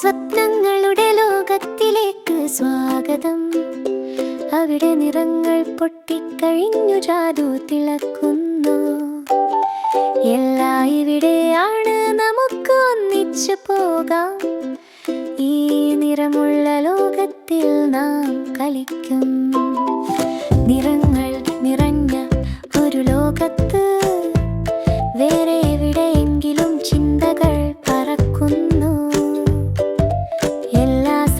സ്വപ്നങ്ങളുടെ ലോകത്തിലേക്ക് സ്വാഗതം. അവിടെ നിറങ്ങൾ പൊട്ടിക്കഴിഞ്ഞു ജാതു തിളക്കുന്നു. എല്ലാ ഇവിടെയാണ് നമുക്ക് ഒന്നിച്ചു പോകാം. ഈ നിറമുള്ള ലോകത്തിൽ നാം കളിക്കും. നിറങ്ങൾ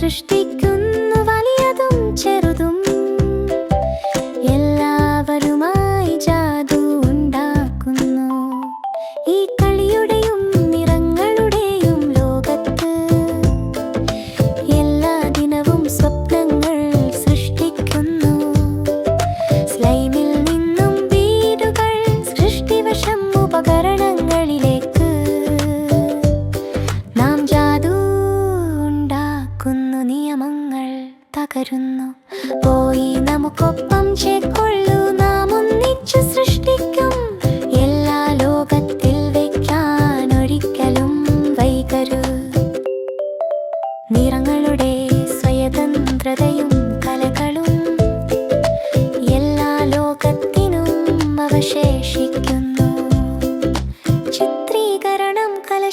എല്ലാ സൃഷ്ടിക്കുന്നു നിയമങ്ങൾ തകരുന്നു. പോയി നമുക്കൊപ്പം ചേക്കൊള്ളൂ നാം ഒന്നിച്ചു സൃഷ്ടിക്കും. എല്ലാ കലകളും എല്ലാ ലോകത്തിനും അവശേഷിക്കുന്നു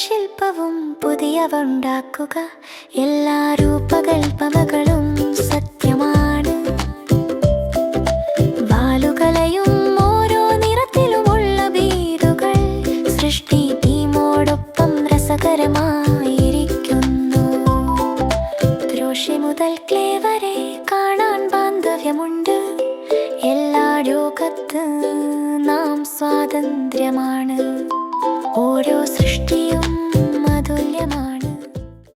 കലശില്പവും പുതിയവ ഉണ്ടാക്കുക. എല്ലാ രൂപകൽപ്പനകളും സത്യമാണ്. വാലുകളയും ഓരോ നിറത്തിലുമുള്ള വീടുകൾ സൃഷ്ടി ടീമോടൊപ്പം രസകരമായിരിക്കുന്നു. ദ്രോഷി മുതൽ ക്ലേ വരെ കാണാൻ ബാന്ധവ്യമുണ്ട്. എല്ലാ ലോകത്ത് നാം സ്വാതന്ത്ര്യമാണ്. ഓരോ സൃഷ്ടിയും